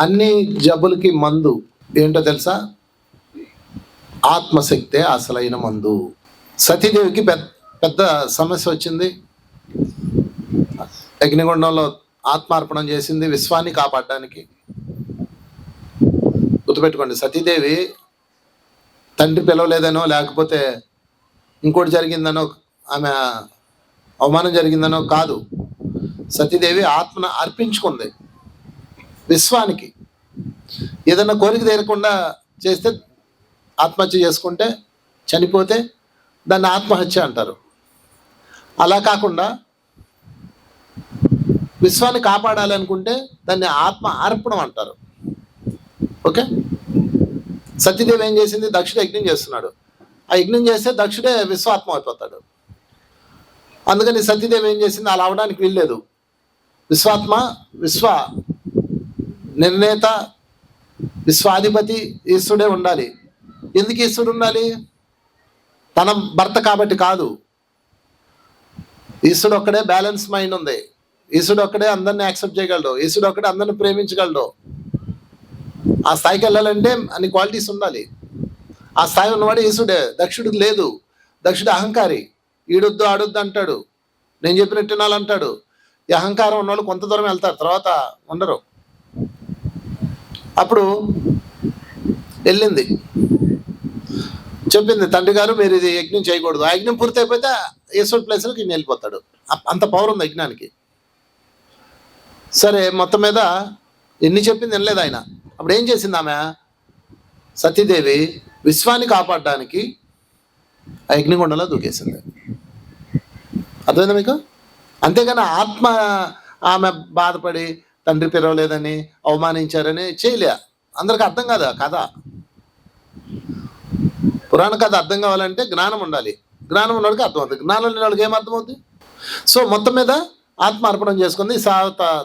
అన్ని జబ్బులకి మందు ఏంటో తెలుసా? ఆత్మశక్తే అసలైన మందు. సతీదేవికి పెద్ద పెద్ద సమస్య వచ్చింది. అగ్నిగుండంలో ఆత్మార్పణం చేసింది విశ్వాన్ని కాపాడడానికి. గుర్తుపెట్టుకోండి సతీదేవి తండ్రి పిలవలేదనో లేకపోతే ఇంకోటి జరిగిందనో ఆమె అవమానం జరిగిందనో కాదు. సతీదేవి ఆత్మను అర్పించుకుంది. విశ్వానికి ఏదైనా కోరిక తీరకుండా చేస్తే ఆత్మహత్య చేసుకుంటే చనిపోతే దాన్ని ఆత్మహత్య అంటారు. అలా కాకుండా విశ్వాన్ని కాపాడాలనుకుంటే దాన్ని ఆత్మ అర్పణం అంటారు. ఓకే? సత్యదేవి ఏం చేసింది? దక్షుడు యజ్ఞం చేస్తున్నాడు. ఆ యజ్ఞం చేస్తే దక్షుడే విశ్వాత్మ అయిపోతాడు. అందుకని సత్యదేవి ఏం చేసింది? అలా అవడానికి వీల్లేదు. విశ్వాత్మ విశ్వ నిర్ణేత విశ్వాధిపతి ఈశ్వరుడే ఉండాలి. ఎందుకు ఈశ్వరుడు ఉండాలి? తన భర్త కాబట్టి కాదు. ఈశ్వరుడు ఒక్కడే బ్యాలెన్స్ మైండ్ ఉంది. ఈశ్వరుడు ఒక్కడే అందరిని యాక్సెప్ట్ చేయగలడు. ఈశ్వరుడు ఒక్కడే అందరిని ప్రేమించగలడు. ఆ స్థాయికి వెళ్ళాలంటే అన్ని క్వాలిటీస్ ఉండాలి. ఆ స్థాయి ఉన్నవాడు ఈశ్వరుడే. దక్షుడికి లేదు. దక్షుడు అహంకారి. ఈడొద్దు ఆడొద్దు అంటాడు. నేను చెప్పినట్టు వినాలంటాడు. ఈ అహంకారం ఉన్నవాళ్ళు కొంత దూరం వెళ్తారు. తర్వాత ఉండరు. అప్పుడు వెళ్ళింది. చెప్పింది తండ్రి గారు మీరు ఇది యజ్ఞం చేయకూడదు. ఆ యజ్ఞం పూర్తి అయిపోతే ఈశ్వరుడు ప్లేస్లోకి ఈయన వెళ్ళిపోతాడు. అంత పవర్ ఉంది యజ్ఞానికి. సరే మొత్తం మీద ఎన్ని చెప్పింది వినలేదు ఆయన. అప్పుడు ఏం చేసింది ఆమె? సతీదేవి విశ్వాన్ని కాపాడడానికి ఆ యజ్ఞగుండంలో దూకేసింది. అర్థమైందా మీకు? అంతేగాని ఆత్మ ఆమె బాధపడి తండ్రి పిలవలేదని అవమానించారని చేయలే. అందరికి అర్థం కాదు? ఆ కథ. పురాణ కథ అర్థం కావాలంటే జ్ఞానం ఉండాలి. జ్ఞానం ఉన్నవాడికి అర్థమవుతుంది జ్ఞానం లేని వాళ్ళకి ఏం అర్థమవుతుంది సో మొత్తం మీద ఆత్మ అర్పణం చేసుకుంది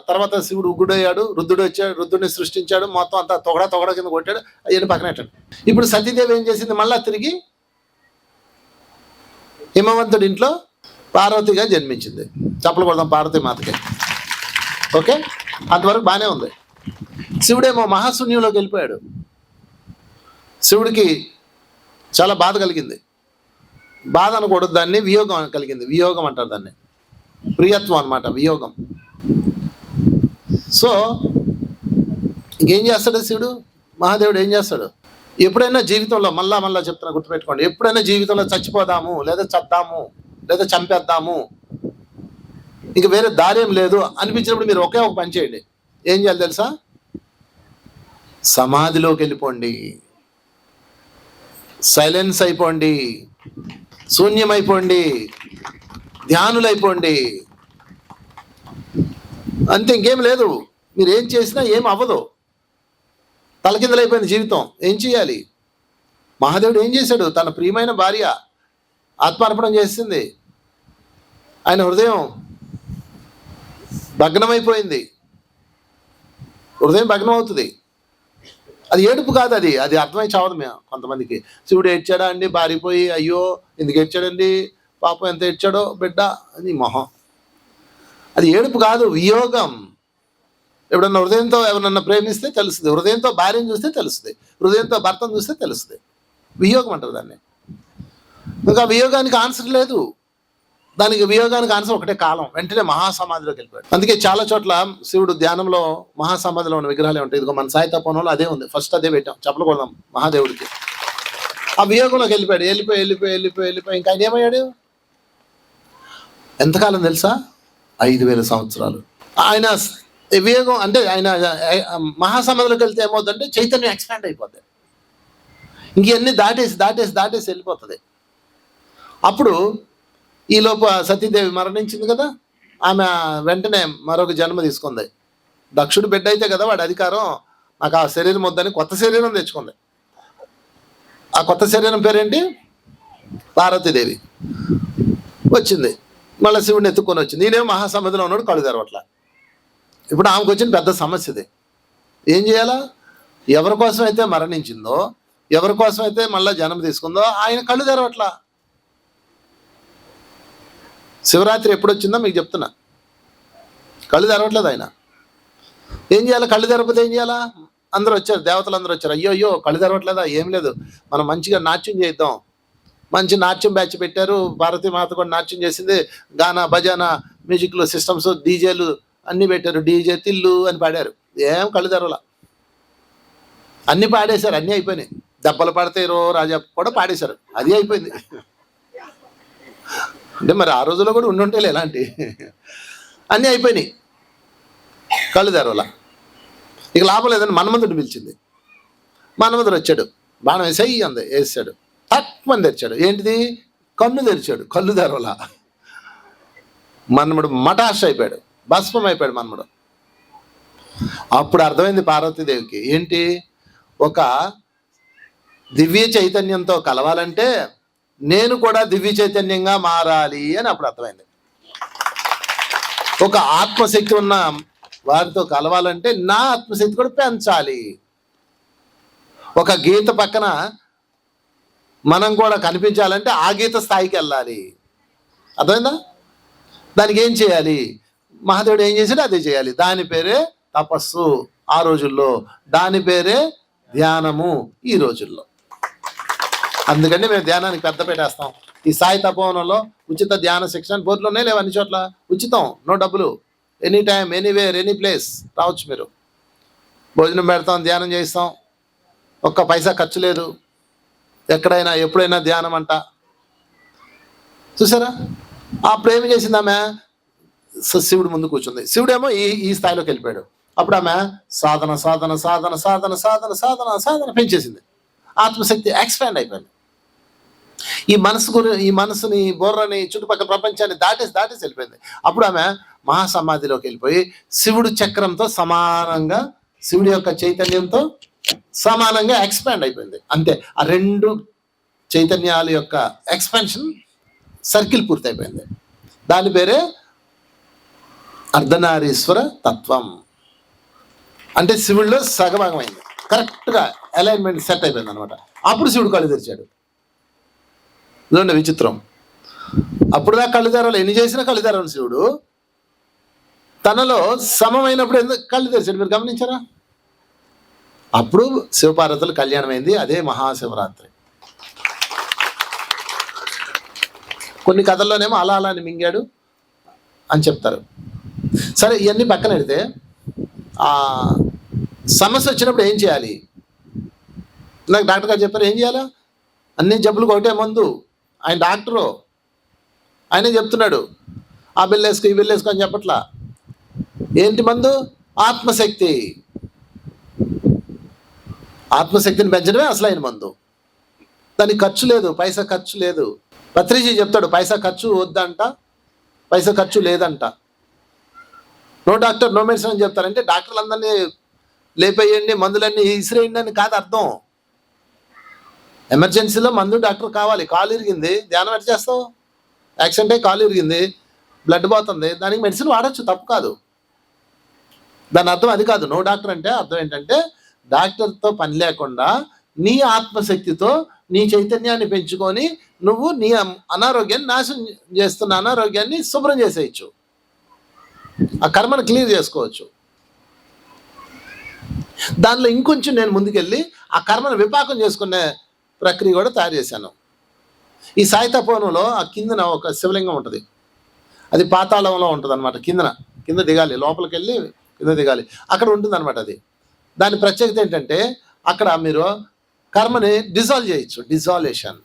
తర్వాత శివుడు ఉగ్గుడయ్యాడు రుద్రుడు వచ్చాడు రుద్రుడిని సృష్టించాడు మొత్తం అంతా తొగడ తొగడ కింద కొట్టాడు అవన్నీ పక్కనట్టాడు ఇప్పుడు సతీదేవి ఏం చేసింది? మళ్ళా తిరిగి హిమవంతుడి ఇంట్లో పార్వతిగా జన్మించింది. చప్పలు కొడదాం పార్వతి మాతకి. ఓకే? అంతవరకు బాగానే ఉంది. శివుడేమో మహాశూన్యంలోకి వెళ్ళిపోయాడు. శివుడికి చాలా బాధ కలిగింది. బాధ అనకూడదు దాన్ని వియోగం కలిగింది. వియోగం అంటారు దాన్ని. ప్రియత్వం అన్నమాట వియోగం. సో ఇంకేం చేస్తాడు శివుడు? మహాదేవుడు ఏం చేస్తాడు? ఎప్పుడైనా జీవితంలో మళ్ళా మళ్ళా చెప్తున్నా గుర్తుపెట్టుకోండి. ఎప్పుడైనా జీవితంలో చచ్చిపోదాము లేదా చద్దాము లేదా చంపేద్దాము ఇంకా వేరే దారి ఏం లేదు. అనిపించినప్పుడు మీరు ఒకే ఒక పని చేయండి. ఏం చేయాలి తెలుసా? సమాధిలోకి వెళ్ళిపోండి. సైలెన్స్ అయిపోండి. శూన్యమైపోండి ధ్యానులైపోండి అంతే ఇంకేం లేదు. మీరు ఏం చేసినా ఏం అవ్వదు. తలకిందలైపోయింది జీవితం. ఏం చేయాలి? మహాదేవుడు ఏం చేశాడు? తన ప్రియమైన భార్య ఆత్మార్పణం చేసింది. ఆయన హృదయం భగ్నమైపోయింది. హృదయం భగ్నం అవుతుంది అది ఏడుపు కాదు అది. అది అర్థమై చావదు మేము కొంతమందికి. శివుడు ఏడ్చాడా అండి? పారిపోయి అయ్యో ఎందుకు ఏడ్చాడండి? పాపం ఎంత ఏడ్చాడో బిడ్డ అని మొహం. అది ఏడుపు కాదు వియోగం. ఎప్పుడన్నా హృదయంతో ఎవరన్నా ప్రేమిస్తే తెలుస్తుంది. హృదయంతో భార్యను చూస్తే తెలుస్తుంది. హృదయంతో భర్తను చూస్తే తెలుస్తుంది. వియోగం అంటారు దాన్ని. ఇంకా వియోగానికి ఆన్సర్ లేదు. దానికి వియోగానికి ఆన్సర్ ఒకటే కాలం. వెంటనే మహాసమాధిలోకి వెళ్ళిపోయాడు అందుకే చాలా చోట్ల శివుడు ధ్యానంలో మహాసమాధిలో ఉన్న విగ్రహాలే ఉంటాయి. ఇదిగో మన సాయి తపనంలో అదే ఉంది. ఫస్ట్ అదే పెట్టాం. చెప్పకూడదాం మహాదేవుడికి. ఆ వియోగంలోకి వెళ్ళిపోయాడు. వెళ్ళిపోయి వెళ్ళిపోయి వెళ్ళిపోయి వెళ్ళిపోయి ఇంకా ఆయన ఏమయ్యాడు? ఎంతకాలం తెలుసా? ఐదు వేల సంవత్సరాలు. ఆయన స్- వియోగం అంటే ఆయన మహాసమాధిలోకి వెళ్తే ఏమవుతుందంటే చైతన్యం ఎక్స్పాండ్ అయిపోద్ది. ఇంకన్నీ దాటేసి దాటేసి దాటేసి వెళ్ళిపోతుంది. అప్పుడు ఈలోపు ఆ సతీదేవి మరణించింది కదా ఆమె వెంటనే మరొక జన్మ తీసుకుంది. దక్షుడు బిడ్డ అయితే కదా వాడి అధికారం నాకు ఆ శరీరం వద్దని కొత్త శరీరం తెచ్చుకుంది. ఆ కొత్త శరీరం పేరేంటి? పార్వతీదేవి. వచ్చింది. మళ్ళీ శివుడిని ఎత్తుకొని వచ్చింది. నేనేమో మహాసముద్రంలో ఉన్నాడు కళ్ళు తెరవట్ల. ఇప్పుడు ఆమెకు వచ్చిన పెద్ద సమస్య ఇది ఏం చేయాలా? ఎవరి కోసం అయితే మరణించిందో ఎవరి కోసం అయితే మళ్ళీ జన్మ తీసుకుందో ఆయన కళ్ళు తెరవట్లా. శివరాత్రి ఎప్పుడు వచ్చిందో మీకు చెప్తున్నా. కళ్ళు తెరవట్లేదు ఆయన. ఏం చేయాలి? కళ్ళు తెరపతే ఏం చేయాలా? అందరూ వచ్చారు దేవతలు అందరూ వచ్చారు. అయ్యో అయ్యో కళ్ళు తెరవట్లేదా? ఏం లేదు. మనం మంచిగా నాట్యం చేద్దాం మంచి నాట్యం బ్యాచ్ పెట్టారు. భారతీ మాత కూడా నాట్యం చేసింది. గానా భజానా మ్యూజిక్లు సిస్టమ్స్ డీజేలు అన్నీ పెట్టారు. డీజే తిల్లు అని పాడారు. ఏం కళ్ళు తెరవలా. అన్ని పాడేశారు. అన్నీ అయిపోయినాయి. దెబ్బలు పడితే రో రాజా కూడా పాడేశారు. అది అయిపోయింది. అంటే మరి ఆ రోజుల్లో కూడా ఉండుంటే ఎలాంటి. అన్నీ అయిపోయినాయి. కళ్ళు తెరవలా. ఇక లాభం లేదని మన్మంతుడు పిలిచింది. మన్మంతుడు వచ్చాడు. బాణం వేసేయి అంది వేసాడు. తక్కువని తెరిచాడు. ఏంటిది? కన్ను తెరిచాడు. కళ్ళు తెరవలా. మన్ముడు మటాష్ అయిపోయాడు. భస్మం అయిపోయాడు మన్ముడు. అప్పుడు అర్థమైంది పార్వతీదేవికి ఏంటి? ఒక దివ్య చైతన్యంతో కలవాలంటే నేను కూడా దివ్య చైతన్యంగా మారాలి అని అప్పుడు అర్థమైంది. ఒక ఆత్మశక్తి ఉన్న వారితో కలవాలంటే నా ఆత్మశక్తి కూడా పెంచాలి. ఒక గీత పక్కన మనం కూడా కనిపించాలంటే ఆ గీత స్థాయికి వెళ్ళాలి. అర్థమైందా? దానికి ఏం చేయాలి? మహాదేవుడు ఏం చేశాడు అదే చేయాలి. దాని పేరే తపస్సు ఆ రోజుల్లో. దాని పేరే ధ్యానము ఈ రోజుల్లో. అందుకని మేము ధ్యానానికి పెద్ద పెట్టేస్తాం ఈ సాయి తపోవనంలో ఉచిత ధ్యాన శిక్షణ బోర్డులోనే లేవు అన్ని చోట్ల? ఉచితం నో డబ్బులు. Any time anywhere any place రావచ్చు మీరు. భోజనం పెడతాం ధ్యానం చేస్తాం ఒక్క పైసా ఖర్చు లేదు. ఎక్కడైనా ఎప్పుడైనా ధ్యానం అంట. చూసారా? అప్పుడు ఏమి చేసింది ఆమె. శివుడు ముందు కూర్చుంది. శివుడేమో ఈ ఈ స్థాయిలోకి వెళ్ళిపోయాడు. అప్పుడు ఆమె సాధన సాధన సాధన సాధన సాధన సాధన సాధన పెంచేసింది. ఆత్మశక్తి ఎక్స్పాండ్ అయిపోయింది. ఈ మనసు గురి ఈ మనసుని బుర్రని చుట్టుపక్కల ప్రపంచాన్ని దాటేసి దాటేసి వెళ్ళిపోయింది. అప్పుడు ఆమె మహాసమాధిలోకి వెళ్ళిపోయి శివుడు చక్రంతో సమానంగా శివుడి యొక్క చైతన్యంతో సమానంగా ఎక్స్పాండ్ అయిపోయింది. అంతే ఆ రెండు చైతన్యాల యొక్క ఎక్స్పాన్షన్ సర్కిల్ పూర్తయిపోయింది. దాని పేరే అర్ధనారీశ్వర తత్వం. అంటే శివుడిలో సగభాగమైంది. కరెక్ట్గా అలైన్మెంట్ సెట్ అయిపోయింది అనమాట అప్పుడు శివుడు కళ్ళు తెరిచాడు. ఇదండి విచిత్రం. అప్పుడు దాకా కళ్ళు తెరవలు ఎన్ని చేసినా కళ్ళు తెరవని శివుడు. తనలో సమమైనప్పుడు ఎందుకు కళ్ళు తెరిచాడు మీరు గమనించారా? అప్పుడు శివపార్వతులు కళ్యాణం అయింది అదే మహాశివరాత్రి. కొన్ని కథల్లోనేమో అలా అలా అని మింగాడు అని చెప్తారు. సరే ఇవన్నీ పక్కన పెడితే ఆ సమస్య వచ్చినప్పుడు ఏం చేయాలి? నాకు డాక్టర్ గారు చెప్పారు ఏం చేయాలా? అన్ని జబ్బులు ఒకటే మందు. ఆయన డాక్టరు. ఆయనే చెప్తున్నాడు ఆ బిల్లేసుకో ఈ బిల్లేసుకో అని చెప్పట్లా. ఏంటి మందు? ఆత్మశక్తి. ఆత్మశక్తిని పెంచడమే అసలు ఆయన మందు. దానికి ఖర్చు లేదు పైసా ఖర్చు లేదు. పత్రిజీ చెప్తాడు పైసా ఖర్చు వద్దంట పైసా ఖర్చు లేదంట. నో డాక్టర్ నో మెడిసిన్ అని చెప్తారంటే డాక్టర్లు అందరినీ లేపేయండి మందులన్నీ ఇసిరేయండి అని కాదు అర్థం. ఎమర్జెన్సీలో మందు డాక్టర్ కావాలి. కాలు ఇరిగింది. ధ్యానం ఎట్లా చేస్తావు? యాక్సిడెంట్ అయ్యి కాలు ఇరిగింది. బ్లడ్ పోతుంది. దానికి మెడిసిన్ వాడచ్చు. తప్పు కాదు. దాని అర్థం అది కాదు. నో డాక్టర్ అంటే అర్థం ఏంటంటే డాక్టర్తో పని లేకుండా నీ ఆత్మశక్తితో నీ చైతన్యాన్ని పెంచుకొని నువ్వు నీ అనారోగ్యాన్ని నాశనం చేస్తున్న అనారోగ్యాన్ని శుభ్రం చేసేయచ్చు. ఆ కర్మను క్లియర్ చేసుకోవచ్చు. దానిలో ఇంకొంచెం నేను ముందుకెళ్ళి ఆ కర్మను విపాకం చేసుకునే ప్రక్రియ కూడా తయారు చేశాను. ఈ సాయితపోనంలో ఆ కిందన ఒక శివలింగం ఉంటుంది. అది పాతాళంలో ఉంటుంది అనమాట కిందన. కింద దిగాలి లోపలికి వెళ్ళి కింద దిగాలి. అక్కడ ఉంటుంది అనమాట అది. దాని ప్రత్యేకత ఏంటంటే అక్కడ మీరు కర్మని డిజాల్వ్ చేయొచ్చు డిజాల్వేషన్.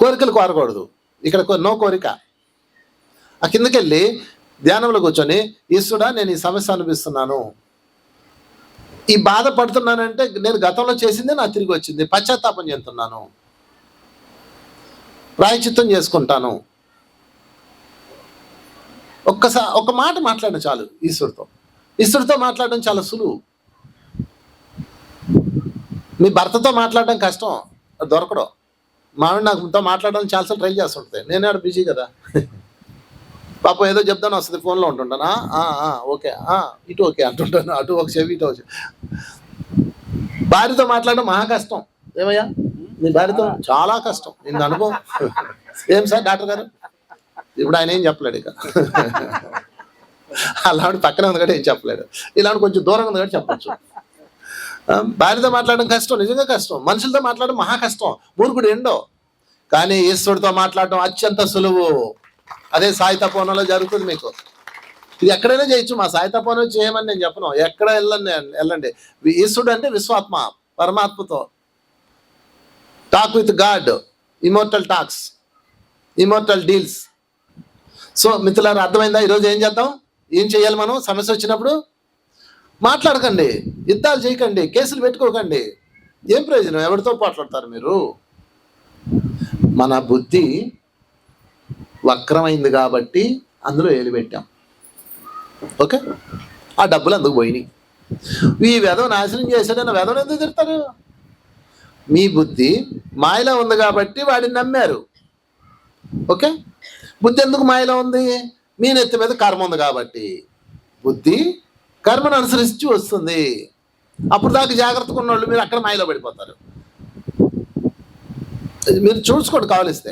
కోరికలు కోరకూడదు. ఇక్కడ నో కోరిక. ఆ కిందకి వెళ్ళి ధ్యానంలో కూర్చొని ఈశ్వడా నేను ఈ సమస్య అనిపిస్తున్నాను ఈ బాధపడుతున్నానంటే నేను గతంలో చేసిందే నాకు తిరిగి వచ్చింది. పశ్చాత్తాపం చెందుతున్నాను. ప్రాయచిత్తం చేసుకుంటాను. ఒక్కసారి ఒక మాట మాట్లాడడం చాలు ఈశ్వరుతో ఈశ్వరుతో మాట్లాడడం చాలా సులువు. మీ భర్తతో మాట్లాడడం కష్టం. దొరకడం. మామిడి నాకుతో మాట్లాడడం చాలాసార్లు ట్రై చేస్తుంటాయి. నేను ఆడ బిజీ కదా. పాపం ఏదో చెప్తాను వస్తుంది ఫోన్లో ఉంటుంటానా. ఆ, ఓకే ఆ, ఇటు ఓకే అంటుంటాను అటు ఒక చెవి ఇటు ఒక భార్యతో మాట్లాడడం మహా కష్టం. ఏమయ్యా? నీ భార్యతో? చాలా కష్టం. నేను అనుభవం. ఏం సార్ డాక్టర్ గారు? ఇప్పుడు ఆయన ఏం చెప్పలేడు ఇక. అలాంటి పక్కనే ఉంది కాబట్టి ఏం చెప్పలేడు. ఇలాంటి కొంచెం దూరంగా ఉంది కాబట్టి చెప్పచ్చు. భార్యతో మాట్లాడడం కష్టం నిజంగా కష్టం. మనుషులతో మాట్లాడడం మహా కష్టం. మూర్ఖుడు ఎండో కానీ ఈశ్వరుడితో మాట్లాడడం అత్యంత సులువు. అదే సాయి తపోవనంలో జరుగుతుంది మీకు. ఇది ఎక్కడైనా చేయొచ్చు మా సాయి తపోవనం చేయమని నేను చెప్పను. ఎక్కడ వెళ్ళండి వెళ్ళండి. ఈశ్వరుడు అంటే విశ్వాత్మ పరమాత్మతో. Talk with God immortal talks immortal deals so మిత్రులారు అర్థమైందా? ఈరోజు ఏం చేద్దాం? ఏం చేయాలి మనం? సమస్య వచ్చినప్పుడు మాట్లాడకండి. యుద్ధాలు చేయకండి కేసులు పెట్టుకోకండి. ఏం ప్రయోజనం? ఎవరితో మాట్లాడతారు మీరు? మన బుద్ధి వక్రమైంది కాబట్టి అందులో ఏలు పెట్టాం. ఓకే? ఆ డబ్బులు అందుకు పోయినాయి. ఈ వెధవ నాశనం చేశాడన్న వెధవను ఎందుకు తిడతారు? మీ బుద్ధి మాయలో ఉంది కాబట్టి వాడిని నమ్మారు. ఓకే? బుద్ధి ఎందుకు మాయలో ఉంది? మీ నెత్తి మీద కర్మ ఉంది కాబట్టి. బుద్ధి కర్మను అనుసరించి వస్తుంది. అప్పుడు దాకా జాగ్రత్తగా ఉన్నోళ్ళు మీరు అక్కడ మాయలో పడిపోతారు. మీరు చూసుకోండి కావలిస్తే.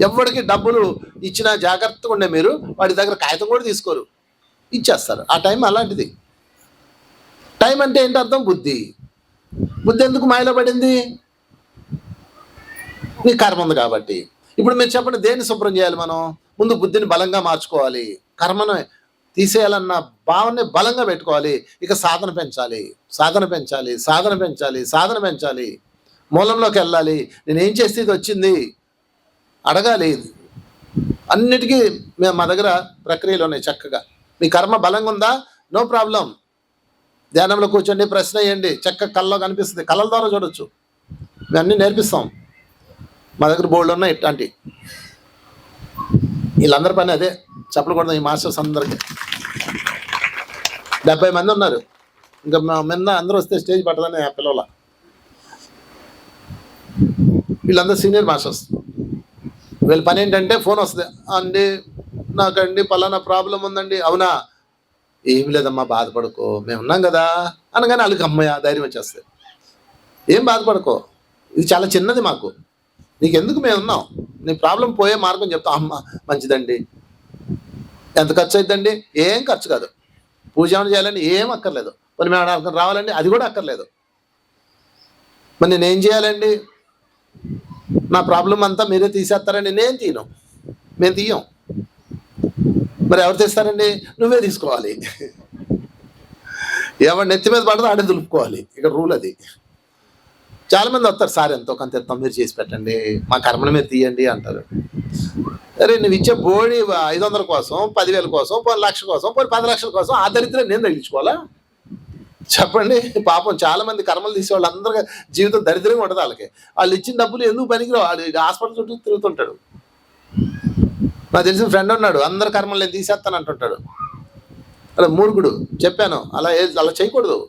ఎవరికి డబ్బులు ఇచ్చినా జాగ్రత్తగా ఉండే మీరు వాడి దగ్గర కాగితం కూడా తీసుకోరు. ఇచ్చేస్తారు. ఆ టైం అలాంటిది. టైం అంటే ఏంటి అర్థం? బుద్ధి. బుద్ధి ఎందుకు మాయలో పడింది? నీ కర్మ ఉంది కాబట్టి. ఇప్పుడు మీరు చెప్పండి దేన్ని శుభ్రం చేయాలి మనం? ముందు బుద్ధిని బలంగా మార్చుకోవాలి. కర్మను తీసేయాలన్న భావనని బలంగా పెట్టుకోవాలి. ఇక సాధన పెంచాలి. సాధన పెంచాలి. సాధన పెంచాలి. సాధన పెంచాలి. మూలంలోకి వెళ్ళాలి. నేనేం చేస్తే ఇది వచ్చింది? అడగాలి. అన్నిటికీ మేము మా దగ్గర ప్రక్రియలు ఉన్నాయి చక్కగా. మీ కర్మ బలంగా ఉందా నో ప్రాబ్లం. ధ్యానంలో కూర్చోండి ప్రశ్న వేయండి. చక్క కళ్ళలో కనిపిస్తుంది. కళ్ళ ద్వారా చూడొచ్చు. మేము అన్నీ నేర్పిస్తాం. మా దగ్గర బోర్డు ఉన్నాయి ఇట్లాంటి. వీళ్ళందరి పని అదే. చెప్పకూడదు ఈ మాస్టర్స్ అందరికి. డెబ్బై మంది ఉన్నారు. ఇంకా మా మిన్న అందరూ వస్తే స్టేజ్ పట్టదని ఆ పిల్లల వీళ్ళందరూ సీనియర్ మాస్టర్స్. వీళ్ళ పని ఏంటంటే ఫోన్ వస్తుంది. అండి నాకండి పలానా ప్రాబ్లం ఉందండి. అవునా? ఏం లేదమ్మా బాధపడుకో. మేము ఉన్నాం కదా అనగానే వాళ్ళకి అమ్మయ్య ధైర్యం వచ్చేస్తుంది. ఏం బాధపడుకో? ఇది చాలా చిన్నది మాకు. నీకెందుకు మేము ఉన్నాం? నీ ప్రాబ్లం పోయే మార్గం చెప్తాం. అమ్మ మంచిదండి. ఎంత ఖర్చు అవుతుందండి ఏం ఖర్చు కాదు. పూజ ఏమైనా చేయాలని ఏం అక్కర్లేదు. మరి మేము రావాలండి? అది కూడా అక్కర్లేదు. మరి నేను ఏం చేయాలండి? నా ప్రాబ్లం అంతా మీరే తీసేస్తారండి నేను తీయను. మేము తీయం. మరి ఎవరు తీస్తారండి? నువ్వే తీసుకోవాలి. ఎవరు నెత్తి మీద పడదో ఆడే దులుపుకోవాలి. ఇక రూల్ అది. చాలామంది వస్తారు సార్ ఎంతో కొంత ఇస్తాం మీరు చేసి పెట్టండి. మా కర్మను మీరు తీయండి అంటారు. అరే నువ్వు ఇచ్చే బోడి ఐదు వందల కోసం పదివేల కోసం పది లక్షల కోసం పది పది లక్షల కోసం ఆ దరిద్రం నేను తగిలించుకోవాలా? చెప్పండి. పాపం చాలా మంది కర్మలు తీసే వాళ్ళు జీవితం దరిద్రంగా ఉంటుంది వాళ్ళకి. వాళ్ళు ఇచ్చిన డబ్బులు ఎందుకు పనికిరావు? వాళ్ళు హాస్పిటల్ చుట్టూ తిరుగుతుంటాడు. నాకు తెలిసిన ఫ్రెండ్ ఉన్నాడు అందరు కర్మలు నేను తీసేస్తాను అంటుంటాడు. అలా మూర్ఖుడు చెప్పాను అలా అలా చేయకూడదు.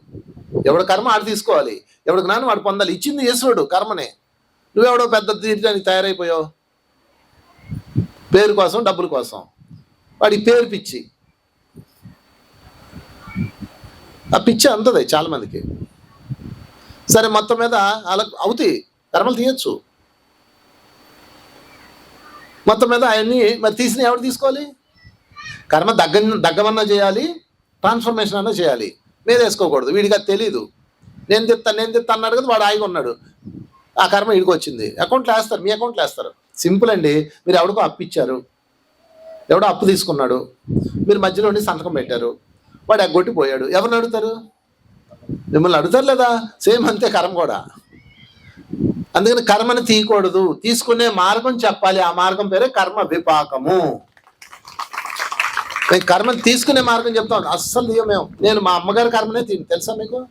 ఎవడు కర్మ ఆడు తీసుకోవాలి. ఎవడు జ్ఞానం వాడు పొందాలి. ఇచ్చింది యేసుడు కర్మనే. నువ్వెవడో పెద్ద తీర్చడానికి తయారైపోయావు? పేరు కోసం డబ్బుల కోసం. వాడి పేరు పిచ్చి. ఆ పిచ్చి అందది చాలా మందికి సరే మొత్తం మీద అలా అవుతాయి కర్మలు తీయచ్చు. మొత్తం మీద అవన్నీ మరి తీసిన ఎవరు తీసుకోవాలి? కర్మ దగ్గ దగ్గమన్నా చేయాలి ట్రాన్స్ఫర్మేషన్ అన్నా చేయాలి. మీద వేసుకోకూడదు వీడికి అది తెలీదు. నేను తిత్తాను నేను తిత్తా అన్నాడు కదా వాడు ఆగి ఉన్నాడు. ఆ కర్మ వీడికి వచ్చింది. అకౌంట్లో వేస్తారు మీ అకౌంట్లో వేస్తారు. సింపుల్ అండి మీరు ఎవడికో అప్పు ఇచ్చారు. ఎవడో అప్పు తీసుకున్నాడు. మీరు మధ్యలో ఉండి సంతకం పెట్టారు. వాడు ఎగ్గొట్టి పోయాడు. ఎవరిని అడుగుతారు? మిమ్మల్ని అడుగుతారు లేదా? సేమ్ అంతే కర్మ కూడా. అందుకని కర్మని తీయకూడదు. తీసుకునే మార్గం చెప్పాలి. ఆ మార్గం పేరే కర్మ విపాకము. మేము కర్మని తీసుకునే మార్గం చెప్తాం అస్సలు తీయం మేము. నేను మా అమ్మగారి కర్మనే తీను తెలుసా మీకు?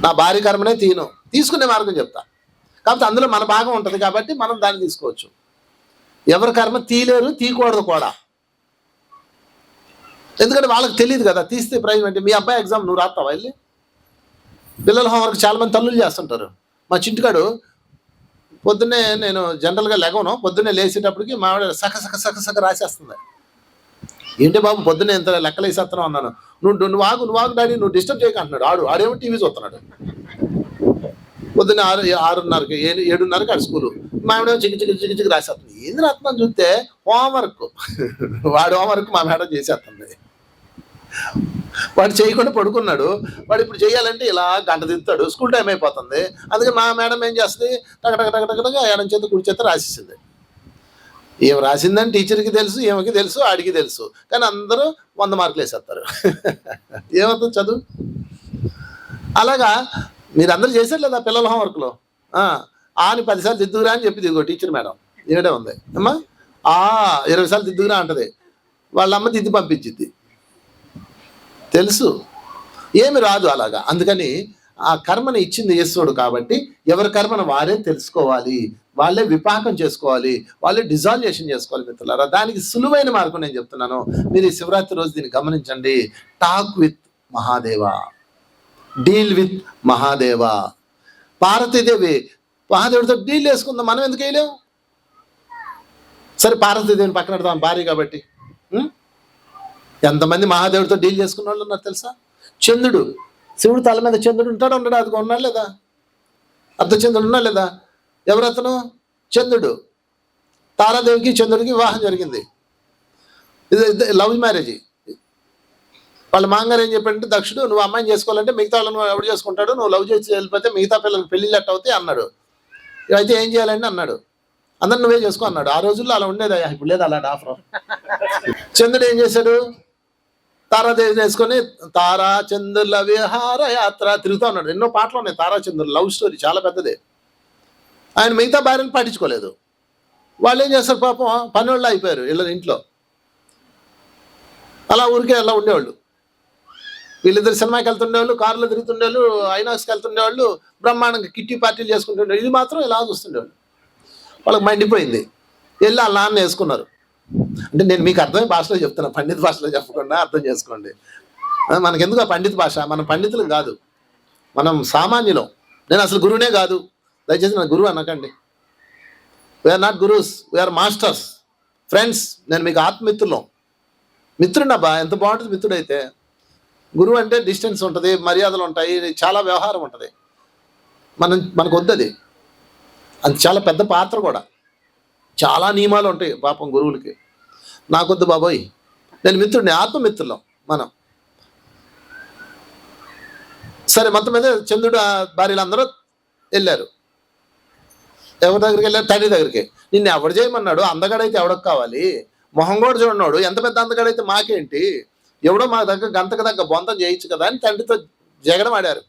నా భార్య కర్మనే తీను తీసుకునే మార్గం చెప్తా. కాకపోతే అందులో మన భాగం ఉంటుంది కాబట్టి మనం దాన్ని తీసుకోవచ్చు. ఎవరి కర్మ తీయలేరు తీయకూడదు కూడా. ఎందుకంటే వాళ్ళకి తెలియదు కదా తీస్తే ప్రైజ్ అంటే. మీ అబ్బాయి ఎగ్జామ్ నువ్వు రాస్తావా వెళ్ళి? పిల్లల హోంవర్క్ చాలామంది తల్లులు చేస్తుంటారు. మా చింటికాడు పొద్దున్నే నేను జనరల్గా లెగవను. పొద్దున్నే లేచేటప్పటికి మా ఆవిడ సక సక సక సక రాసేస్తుంది. ఏంటి బాబు పొద్దున్నే ఎంత లెక్కలు వేసేస్తున్నావు అన్నాను. నువ్వు నువ్వు ఆగు నువ్వు ఆగు డాడీ నువ్వు డిస్టర్బ్ చేయక అంటున్నాడు ఆడు ఆడేమో టీవీ చూస్తున్నాడు. పొద్దున్న ఆరు ఆరున్నరకి ఏడు ఏడున్నరకి ఆడు స్కూలు. మా ఆవిడ చికి చికి చికి చికి రాసేస్తుంది. ఏంది రాత్మని చూస్తే హోంవర్క్ వాడు హోంవర్క్ మా మేడం చేసేస్తుంది. వాడు చేయకుండా పడుకున్నాడు. వాడు ఇప్పుడు చేయాలంటే ఇలా గంట దిద్దుతాడు స్కూల్ టైం అయిపోతుంది. అందుకే మా మేడం ఏం చేస్తుంది? టగటగ టక టక ఎడం చేత కుడి చేత రాసేసింది. ఏం రాసిందని టీచర్కి తెలుసు ఏమకి తెలుసు ఆడికి తెలుసు. కానీ అందరూ వంద మార్కులు వేసేస్తారు. ఏమవుతుంది చదువు? అలాగా మీరు అందరూ చేశారు లేదా పిల్లల హోంవర్క్లో? ఆని పదిసార్లు దిద్దుకురా అని చెప్పి దిగుగో టీచర్ మేడం. ఏడే ఉంది. అమ్మా ఆ ఇరవై సార్లు దిద్దుకురా అంటది. వాళ్ళ అమ్మ దిద్ది పంపించింది తెలుసు. ఏమి రాదు అలాగా. అందుకని ఆ కర్మని ఇచ్చింది యేసుడు కాబట్టి ఎవరి కర్మను వారే తెలుసుకోవాలి. వాళ్ళే విపాకం చేసుకోవాలి. వాళ్ళే డిజాల్యూషన్ చేసుకోవాలి మిత్రులారా. దానికి సులువైన మార్గం నేను చెప్తున్నాను. మీరు ఈ శివరాత్రి రోజు దీన్ని గమనించండి. Talk with Mahadeva. Deal with Mahadeva. Parvatidevi మహాదేవుడితో deal వేసుకుందాం మనం ఎందుకు వేయలేము సరే పార్వతీదేవిని పక్కన పెడతాం భార్య కాబట్టి. ఎంతమంది మహాదేవుడితో డీల్ చేసుకున్న వాళ్ళు ఉన్నారు తెలుసా? చంద్రుడు. శివుడు తల మీద చంద్రుడు ఉంటాడు ఉండడు? అది ఉన్నాడు లేదా? అర్ధచంద్రుడు ఉన్నాడు లేదా? ఎవరతను? చంద్రుడు. తారాదేవికి చంద్రుడికి వివాహం జరిగింది. ఇది ఇది లవ్ మ్యారేజ్. వాళ్ళ మాంగారు ఏం చెప్పాడంటే దక్షుడు నువ్వు అమ్మాయిని చేసుకోవాలంటే మిగతా వాళ్ళని ఎవడు చేసుకుంటాడు నువ్వు లవ్ చేసి వెళ్ళిపోతే మిగతా పిల్లలకి పెళ్ళి లెట్ అవుతాయి అన్నాడు. అయితే ఏం చేయాలండి? అన్నాడు. అందరు నువ్వే చేసుకో అన్నాడు. ఆ రోజుల్లో అలా ఉండేది ఇప్పుడు లేదు అలాంటి ఆఫర్. చంద్రుడు ఏం చేశాడు? తారాదేవిని వేసుకొని తారాచంద్రుల విహార యాత్ర తిరుగుతూ ఉన్నాడు. ఎన్నో పాటలు ఉన్నాయి. తారాచంద్రులు లవ్ స్టోరీ చాలా పెద్దది. ఆయన మిగతా భార్యను పట్టించుకోలేదు. వాళ్ళు ఏం చేస్తారు పాపం? పనివాళ్ళు అయిపోయారు వీళ్ళ ఇంట్లో. అలా ఊరికే అలా ఉండేవాళ్ళు. వీళ్ళిద్దరు సినిమాకి వెళ్తుండేవాళ్ళు కార్లో తిరుగుతుండేవాళ్ళు ఐనాక్స్కి వెళ్తుండేవాళ్ళు బ్రహ్మాండంగా కిట్టి పార్టీలు చేసుకుంటుండేవాళ్ళు. ఇది మాత్రం ఇలా చూస్తుండేవాళ్ళు వాళ్ళకి మండిపోయింది. వెళ్ళి వాళ్ళ నాన్న వేసుకున్నారు. అంటే నేను మీకు అర్థమైన భాషలో చెప్తున్నా. పండిత భాషలో చెప్పకుండా అర్థం చేసుకోండి. మనకెందుకు ఆ పండిత భాష? మనం పండితులు కాదు. మనం సామాన్యులం. నేను అసలు గురువునే కాదు. దయచేసి నా గురువు అనకండి. We are not gurus we are masters friends నేను మీకు ఆత్మిత్రులం. మిత్రుడబ్బా ఎంత బాగుంటుంది మిత్రుడైతే. గురువు అంటే డిస్టెన్స్ ఉంటుంది మర్యాదలు ఉంటాయి చాలా వ్యవహారం ఉంటుంది. మనం మనకు వద్దది. అది చాలా పెద్ద పాత్ర కూడా. చాలా నియమాలు ఉంటాయి పాపం గురువులకి. నాకొద్దు బాబోయ్ నేను మిత్రుడిని ఆత్మమిత్రులం మనం. సరే మొత్తం మీద చంద్రుడు ఆ భార్యలందరూ వెళ్ళారు. ఎవరి దగ్గరికి వెళ్ళారు? తండ్రి దగ్గరికి. నిన్ను ఎవడు చేయమన్నాడు? అందగాడైతే ఎవడకు కావాలి? మొహం కూడా చూడన్నాడు ఎంత పెద్ద అందగాడైతే మాకేంటి? ఎవడో మా దగ్గర గంతకు దగ్గర బొంతం చేయొచ్చు కదా అని తండ్రితో జగడం ఆడారు.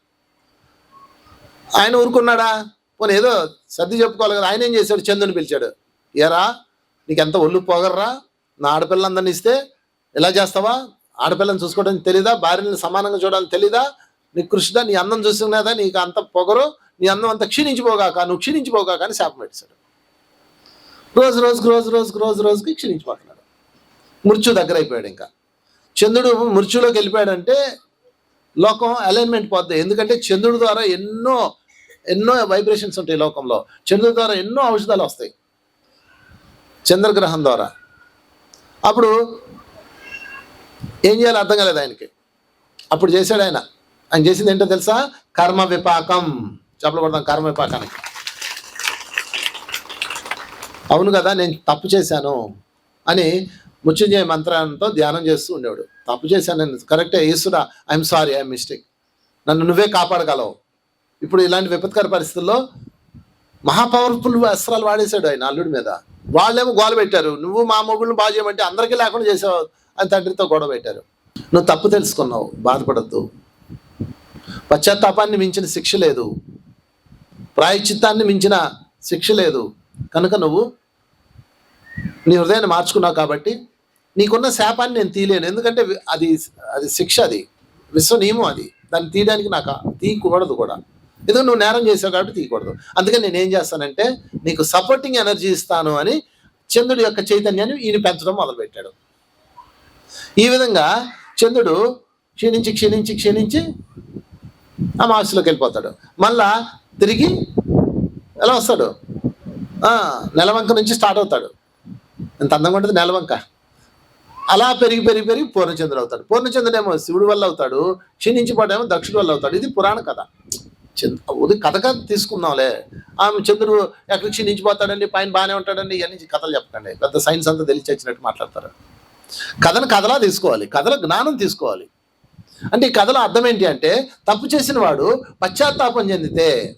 ఆయన ఊరుకున్నాడా? పోనీ ఏదో సర్ది చెప్పుకోవాలి కదా. ఆయన ఏం చేశాడు? చంద్రుని పిలిచాడు. ఏరా నీకెంత ఒళ్ళు పోగర్రా? నా ఆడపిల్లందరిని ఇస్తే ఇలా చేస్తావా? ఆడపిల్లని చూసుకోవడానికి తెలీదా? భార్యని సమానంగా చూడాలని తెలీదా? నీ కృషిదా? నీ అందం చూసుకునేదా? నీకు అంత పొగరు? నీ అందం అంత క్షీణించిపోగాక నువ్వు క్షీణించిపోగాక అని శాపం పెట్టాడు రోజు రోజుకు రోజు రోజుకు రోజు రోజుకి క్షీణించిపోతున్నాడు. మృత్యు దగ్గర అయిపోయాడు ఇంకా. చంద్రుడు మృత్యులోకి వెళ్ళిపోయాడంటే లోకం అలైన్మెంట్ పోద్ది. ఎందుకంటే చంద్రుడి ద్వారా ఎన్నో ఎన్నో వైబ్రేషన్స్ ఉంటాయి లోకంలో. చంద్రుడి ద్వారా ఎన్నో ఔషధాలు వస్తాయి. చంద్రగ్రహం ద్వారా. అప్పుడు ఏం చేయాలో అర్థం కాలేదు ఆయనకి. అప్పుడు చేశాడు ఆయన. ఆయన చేసింది ఏంటో తెలుసా? కర్మ విపాకం. చెప్పలు కొడతాం కర్మ విపాకానికి. అవును కదా నేను తప్పు చేశాను అని ముత్యుంజయ మంత్రంతో ధ్యానం చేస్తూ ఉండేవాడు. తప్పు చేశాను నేను. కరెక్టే ఈశ్వరా ఐఎమ్ సారీ ఐఎమ్ మిస్టేక్ నన్ను నువ్వే కాపాడగలవు. ఇప్పుడు ఇలాంటి విపత్కర పరిస్థితుల్లో మహా పవర్ఫుల్ అస్త్రాలు వాడేశాడు ఆయన అల్లుడి మీద. వాళ్ళేమో గోల పెట్టారు. నువ్వు మా మొగుళ్ళని బాగా చేయమంటే అందరికీ లేకుండా చేసావు అని తండ్రితో గొడవ పెట్టారు. నువ్వు తప్పు తెలుసుకున్నావు బాధపడద్దు. పశ్చాత్తాపాన్ని మించిన శిక్ష లేదు. ప్రాయశ్చిత్తాన్ని మించిన శిక్ష లేదు. కనుక నువ్వు నీ హృదయాన్ని మార్చుకున్నావు కాబట్టి నీకున్న శాపాన్ని నేను తీయలేను. ఎందుకంటే అది అది శిక్ష అది. విశ్వనియమం అది. దాన్ని తీయడానికి నాకు తీయకూడదు కూడా. ఏదో నువ్వు నేరం చేసావు కాబట్టి తీయకూడదు. అందుకని నేను ఏం చేస్తానంటే నీకు సపోర్టింగ్ ఎనర్జీ ఇస్తాను అని చంద్రుడి యొక్క చైతన్యాన్ని ఈయన పెంచడం మొదలుపెట్టాడు. ఈ విధంగా చంద్రుడు క్షీణించి క్షీణించి క్షీణించి అమావాస్యలోకి వెళ్ళిపోతాడు. మళ్ళా తిరిగి ఎలా వస్తాడు? నెలవంక నుంచి స్టార్ట్ అవుతాడు. ఎంత అందంగా ఉంటుంది నెలవంక. అలా పెరిగి పెరిగి పెరిగి పూర్ణచంద్రుడు అవుతాడు. పూర్ణచంద్రుడేమో శివుడి వల్ల అవుతాడు క్షీణించిపోవడేమో దక్షుడి వల్ల అవుతాడు. ఇది పురాణ కథ. చంద్ర కథగా తీసుకుందాంలే. ఆమె చంద్రుడు ఎక్కడికి నిలిచిపోతాడండి పైన బాగానే ఉంటాడండి ఇవన్నీ కథలు చెప్పకండి పెద్ద సైన్స్ అంతా తెలిసి వచ్చినట్టు మాట్లాడతారు. కథను కథలా తీసుకోవాలి కథల జ్ఞానం తీసుకోవాలి. అంటే ఈ కథలో అర్థం ఏంటి అంటే తప్పు చేసిన వాడు పశ్చాత్తాపం చెందితే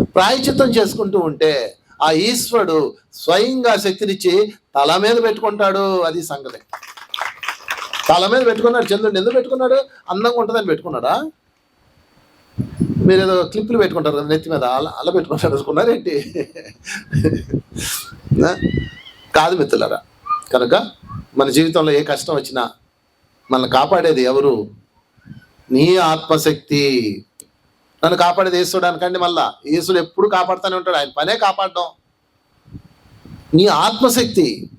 ప్రాయచిత్తం చేసుకుంటూ ఉంటే ఆ ఈశ్వరుడు స్వయంగా శక్తినిచ్చి తల మీద పెట్టుకుంటాడు. అది సంగతి. తల మీద పెట్టుకున్నాడు చంద్రుడిని ఎందుకు పెట్టుకున్నాడు? అందంగా ఉంటుందని పెట్టుకున్నాడా? మీరు ఏదో క్లిప్లు పెట్టుకుంటారు కదా నెత్తి మీద అలా అలా పెట్టుకుంటారు అనుకున్నారేంటి కాదు మిత్రులరా కనుక మన జీవితంలో ఏ కష్టం వచ్చినా మనల్ని కాపాడేది ఎవరు? నీ ఆత్మశక్తి. నన్ను కాపాడేది యేసుడు అనకండి మళ్ళా. యేసుడు ఎప్పుడు కాపాడుతూనే ఉంటాడు ఆయన పనే కాపాడడం. నీ ఆత్మశక్తి.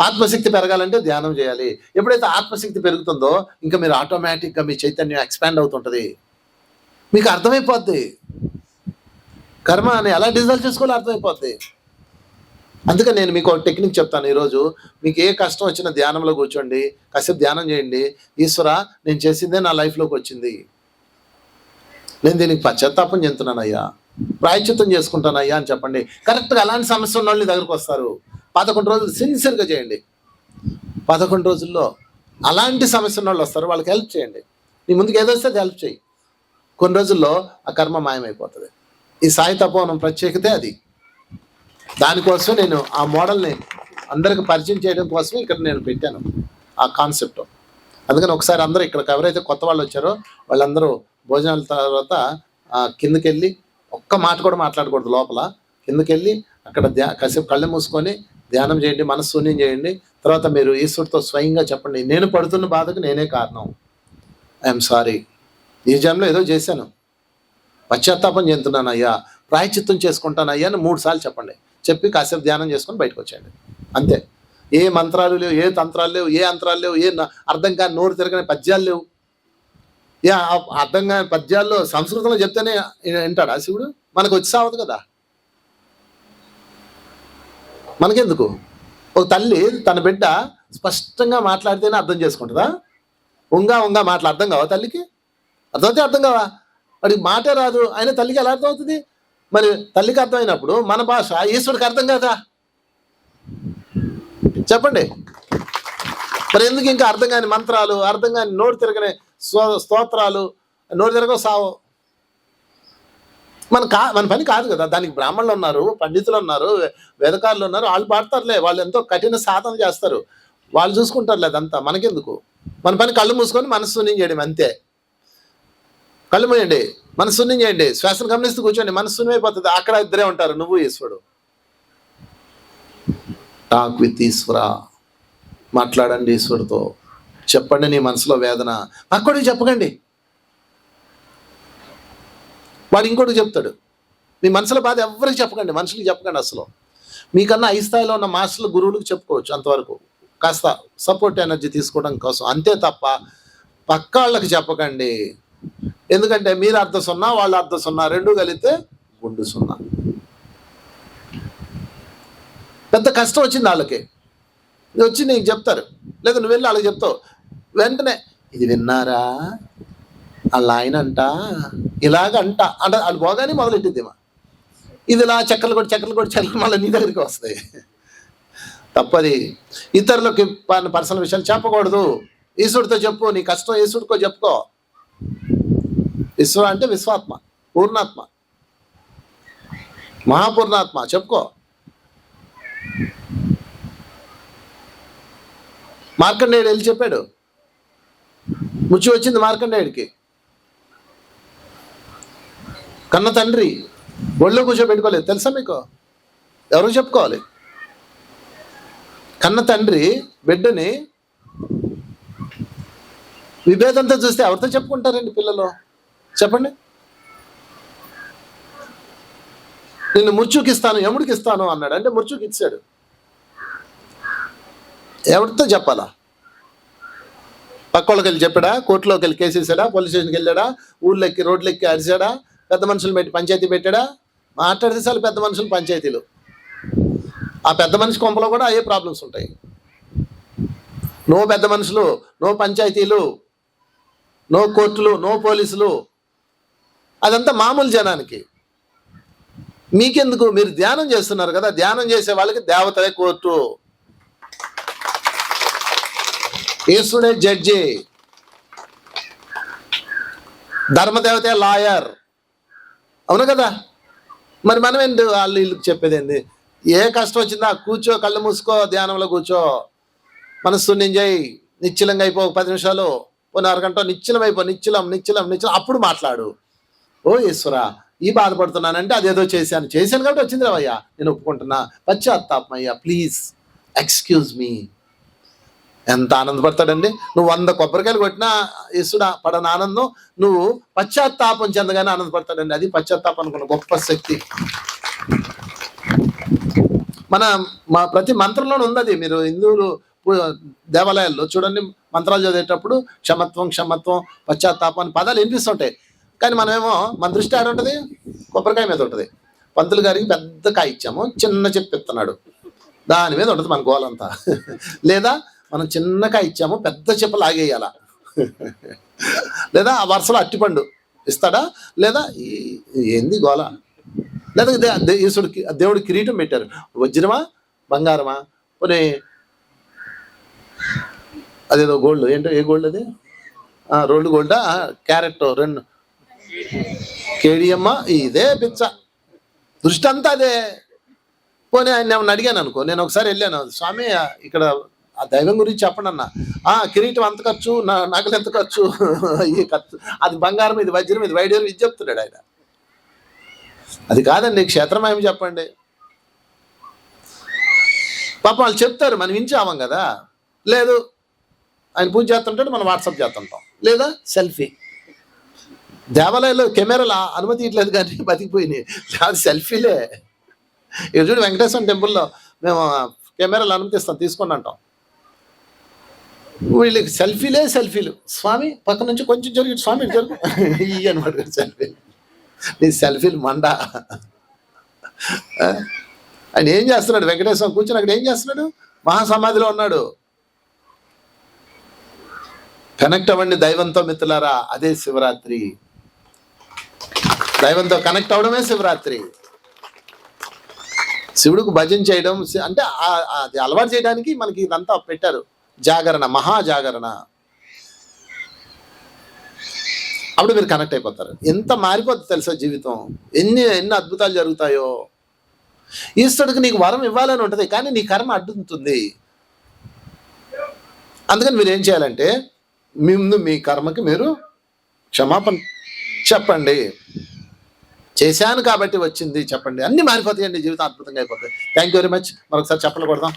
ఆత్మశక్తి పెరగాలంటే ధ్యానం చేయాలి. ఎప్పుడైతే ఆత్మశక్తి పెరుగుతుందో ఇంకా మీరు ఆటోమేటిక్గా మీ చైతన్యం ఎక్స్పాండ్ అవుతుంటుంది. మీకు అర్థమైపోద్ది. కర్మ అని ఎలా డిజాల్వ్ చేసుకోవాలో అర్థమైపోద్ది. అందుకే నేను మీకు ఒక టెక్నిక్ చెప్తాను ఈరోజు. మీకు ఏ కష్టం వచ్చినా ధ్యానంలో కూర్చోండి. కాసేపు ధ్యానం చేయండి. ఈశ్వర నేను చేసిందే నా లైఫ్లోకి వచ్చింది. నేను దీనికి పశ్చాత్తాపం చెందుతున్నానయ్యా. ప్రాయచిత్తం చేసుకుంటానయ్యా అని చెప్పండి. కరెక్ట్గా అలాంటి సమస్య ఉన్న వాళ్ళు దగ్గరకు వస్తారు. పదకొండు రోజులు సిన్సియర్గా చేయండి. పదకొండు రోజుల్లో అలాంటి సమస్య ఉన్న వాళ్ళు వస్తారు. వాళ్ళకి హెల్ప్ చేయండి. నీ ముందుకు ఏదో వస్తే అది హెల్ప్ చేయి. కొన్ని రోజుల్లో ఆ కర్మ మాయమైపోతుంది. ఈ సాయి తపోవనం ప్రత్యేకతే అది. దానికోసం నేను ఆ మోడల్ని అందరికి పరిచయం చేయడం కోసం ఇక్కడ నేను పెట్టాను ఆ కాన్సెప్ట్. అందుకని ఒకసారి అందరూ ఇక్కడ ఎవరైతే కొత్త వాళ్ళు వచ్చారో వాళ్ళందరూ భోజనాల తర్వాత కిందకి వెళ్ళి ఒక్క మాట కూడా మాట్లాడకూడదు లోపల. కిందకి వెళ్ళి అక్కడ ధ్యా కాసేపు కళ్ళు మూసుకొని ధ్యానం చేయండి మనసు శూన్యం చేయండి. తర్వాత మీరు ఈశ్వరుడితో స్వయంగా చెప్పండి. నేను పడుతున్న బాధకు నేనే కారణం. I'm sorry. ఈ జన్మలో ఏదో చేశాను. పశ్చాత్తాపం చెందుతున్నాను అయ్యా. ప్రాయచిత్తం చేసుకుంటాను అయ్యా అని మూడు సార్లు చెప్పండి. చెప్పి కాసేపు ధ్యానం చేసుకొని బయటకు వచ్చేయండి. అంతే. ఏ మంత్రాలు లేవు ఏ తంత్రాలు లేవు ఏ అంతరాలు లేవు ఏ అర్థం కాని నోరు తిరగని పద్యాలు లేవు. ఏ అర్థం కాని పద్యాల్లో సంస్కృతంలో చెప్తేనే వింటాడా శివుడు? మనకు వచ్చి సావదు కదా. మనకెందుకు? ఒక తల్లి తన బిడ్డ స్పష్టంగా మాట్లాడితేనే అర్థం చేసుకుంటుందా? ఉంగా ఉంగా మాటలు అర్థం కావా తల్లికి? అర్థమైతే అర్థం కావా? వాడికి మాటే రాదు. ఆయన తల్లికి ఎలా అర్థం అవుతుంది మరి తల్లికి అర్థమైనప్పుడు మన భాష ఈశ్వరుడికి అర్థం కదా? చెప్పండి. మరి ఎందుకు ఇంకా అర్థం కాని మంత్రాలు అర్థం కాని నోరు తిరగని స్తోత్రాలు నోరు తిరగ సావు? మన కా మన పని కాదు కదా. దానికి బ్రాహ్మణులు ఉన్నారు పండితులు ఉన్నారు వేదకారులు ఉన్నారు వాళ్ళు పాడతారులే. వాళ్ళు ఎంతో కఠిన సాధన చేస్తారు. వాళ్ళు చూసుకుంటారులే అదంతా. మనకెందుకు? మన పని కళ్ళు మూసుకొని మనసు చేయడం అంతే. కళ్ళు మూయండి చేయండి శ్వాసను గమనిస్తూ కూర్చోండి. మనసు అయిపోతుంది అక్కడ ఇద్దరే ఉంటారు. నువ్వు ఈశ్వరుడు. Talk with Eshwara. మాట్లాడండి ఈశ్వరుతో చెప్పండి నీ మనసులో వేదన. అక్కడికి చెప్పకండి. వాడు ఇంకోటి చెప్తాడు. మీ మనసులో బాధ ఎవరికి చెప్పకండి. మనుషులకు చెప్పకండి అసలు. మీకన్నా ఐ స్థాయిలో ఉన్న మాస్టర్లు గురువులకు చెప్పుకోవచ్చు అంతవరకు. కాస్త సపోర్ట్ ఎనర్జీ తీసుకోవడం కోసం. అంతే తప్ప పక్క వాళ్ళకి చెప్పకండి. ఎందుకంటే మీరు అర్థం సున్నా వాళ్ళు అర్ధ సున్నా రెండు కలిపితే గుండు సున్నా. పెద్ద కష్టం వచ్చింది వాళ్ళకి. ఇది వచ్చి నీకు చెప్తారు. లేదా నువ్వు వెళ్ళి వాళ్ళకి చెప్తావు. వెంటనే ఇది విన్నారా? వాళ్ళ ఆయన అంట? ఇలాగ అంట? అంట వాళ్ళు పోగానే మొదలెట్టిద్దేమా ఇది ఇలా చెక్కలు కొట్టి చెక్కలు కొట్టి చెక్కలు మళ్ళీ నీ దగ్గరికి వస్తాయి. తప్పది. ఇతరులకి పర్సనల్ విషయాలు చెప్పకూడదు. ఈశ్వరుడితో చెప్పు నీ కష్టం ఈశ్వరుడికో చెప్పుకో. విశ్వ అంటే విశ్వాత్మ పూర్ణాత్మ. మహాపూర్ణాత్మ చెప్పుకో. మార్కండేయుడు వెళ్ళి చెప్పాడు. ముచ్చి వచ్చింది మార్కండేయుడికి. కన్న తండ్రి ఒళ్ళు కూర్చోబెట్టుకోలేదు. తెలుసా మీకు? ఎవరు చెప్పుకోవాలి? కన్న తండ్రి బిడ్డని విభేదంతో చూస్తే ఎవరితో చెప్పుకుంటారండి పిల్లలు? చెప్పండి. నిన్ను ముచ్చుకి ఇస్తాను ఎముడికి ఇస్తాను అన్నాడు. అంటే ముచ్చుకి ఇచ్చాడు ఎవరితో చెప్పాలా? పక్కోళ్ళకి వెళ్ళి చెప్పాడా? కోర్టులోకి వెళ్ళి కేసేసాడా పోలీస్ స్టేషన్కి వెళ్ళాడా? ఊళ్ళో ఎక్కి అరిచాడా? పెద్ద మనుషులు పెట్టి పంచాయతీ పెట్టాడా? మాట్లాడితే చాలు పెద్ద మనుషులు పంచాయతీలు. ఆ పెద్ద మనిషి కొంపలో కూడా అయ్యే ప్రాబ్లమ్స్ ఉంటాయి. నో పెద్ద మనుషులు నో పంచాయతీలు. నో కోర్టులు నో పోలీసులు. అదంతా మామూలు జనానికి. మీకెందుకు? మీరు ధ్యానం చేస్తున్నారు కదా ధ్యానం చేసే వాళ్ళకి దేవతలే కోర్టు. యేసుడే జడ్జి. ధర్మదేవతే లాయర్. అవును కదా? మరి మనం ఏంటి వాళ్ళు వీళ్ళకి చెప్పేది ఏంది? ఏ కష్టం వచ్చిందా? కూర్చో కళ్ళు మూసుకో ధ్యానంలో కూర్చో. మనస్సు చేయి నిశ్చలంగా అయిపో పది నిమిషాలు. కొన్ని అరగంట నిశ్చలమైపో నిశ్చలం నిశ్చలం నిశ్చలం. అప్పుడు మాట్లాడు. ఓ ఈశ్వరా ఈ బాధపడుతున్నానంటే అదేదో చేశాను. చేశాను కాబట్టి వచ్చింది రావయ్యా నేను ఒప్పుకుంటున్నా. పశ్చాత్తాపమయ్యా ప్లీజ్ ఎక్స్క్యూజ్ మీ ఎంత ఆనందపడతాడండి. నువ్వు వంద కొబ్బరికాయలు కొట్టినా ఈశ్వరుడు పడని ఆనందం. నువ్వు పశ్చాత్తాపం చెందగానే ఆనందపడతాడండి. అది పశ్చాత్తాపం అనుకున్న గొప్ప శక్తి. మన మా ప్రతి మంత్రంలోనే ఉంది అది మీరు హిందువులు దేవాలయాల్లో చూడండి మంత్రాలు చదివేటప్పుడు క్షమత్వం క్షమత్వం పశ్చాత్తాపం అని పదాలు వినిపిస్తుంటాయి. కానీ మనమేమో మన దృష్టి ఆడ ఉంటుంది? కొబ్బరికాయ మీద ఉంటుంది. పంతులు గారికి పెద్ద కాయ ఇచ్చాము చిన్న చెప్పు ఇస్తున్నాడు. దాని మీద ఉంటుంది మన గోలంతా లేదా మనం చిన్న కాయ ఇచ్చాము పెద్ద చెప్ప లాగేయాల. లేదా ఆ వరుసలో అట్టిపండు ఇస్తాడా? లేదా ఏంది గోల? లేదా ఈశ్వరుడికి దేవుడు కిరీటం పెట్టారు. వజ్రమా? బంగారమా? పోనీ అదేదో గోల్డ్ ఏంటో ఏ గోల్డ్ అది? ఆ, రెండు గోల్డా క్యారెట్ రెండు. కేడియమ్మ ఇదే పిచ్చ. దృష్టి అంతా అదే. పోనీ ఆయన ఏమన్నా అడిగాను అనుకో నేను ఒకసారి వెళ్ళాను. స్వామి ఇక్కడ ఆ దైవం గురించి చెప్పండి అన్న. ఆ కిరీటం అంత ఖర్చు నా నగలు ఎంత ఖర్చు? ఈ ఖర్చు అది బంగారం ఇది వజ్రం ఇది వైద్యం ఇది చెప్తున్నాడు ఆయన. అది కాదండి క్షేత్రమయం చెప్పండి? పాపం వాళ్ళు చెప్తారు మనం వించామం కదా. లేదు ఆయన పూజ చేస్తుంటాడు మనం వాట్సాప్ చేస్తుంటాం. లేదా సెల్ఫీ దేవాలయంలో కెమెరాలు అనుమతి ఇట్లేదు కానీ బతికిపోయినాయి. అది సెల్ఫీలే ఇక్కడ చూడు వెంకటేశ్వర టెంపుల్లో మేము కెమెరాలు అనుమతిస్తాం తీసుకోండి అంటాం. వీళ్ళకి సెల్ఫీలే సెల్ఫీలు స్వామి పక్క నుంచి కొంచెం జరిగి స్వామి జరుగు. ఈ అనమాట సెల్ఫీ నీ సెల్ఫీలు మండ? ఆయన ఏం చేస్తున్నాడు? వెంకటేశ్వరం కూర్చొని అక్కడ ఏం చేస్తున్నాడు? మహాసమాధిలో ఉన్నాడు. కనెక్ట్ అవ్వండి దైవంతో మిత్రులారా అదే శివరాత్రి. దైవంతో కనెక్ట్ అవడమే శివరాత్రి. శివుడికి భజన చేయడం అంటే అది అలవాటు చేయడానికి మనకి ఇదంతా పెట్టారు. జాగరణ మహా జాగరణ. అప్పుడు మీరు కనెక్ట్ అయిపోతారు. ఎంత మారిపోతుంది తెలుసా జీవితం? ఎన్ని ఎన్ని అద్భుతాలు జరుగుతాయో. ఈశ్వరుడికి నీకు వరం ఇవ్వాలని ఉంటుంది కానీ నీ కర్మ అడ్డుతుంది అందుకని మీరు ఏం చేయాలంటే ముందు మీ కర్మకి మీరు క్షమాపణ చెప్పండి. చేశాను కాబట్టి వచ్చింది చెప్పండి. అన్ని మారిపోతాయండి జీవితం అద్భుతంగా అయిపోతాయి. థ్యాంక్ యూ వెరీ మచ్ మరొకసారి చెప్పలు కొడదాం.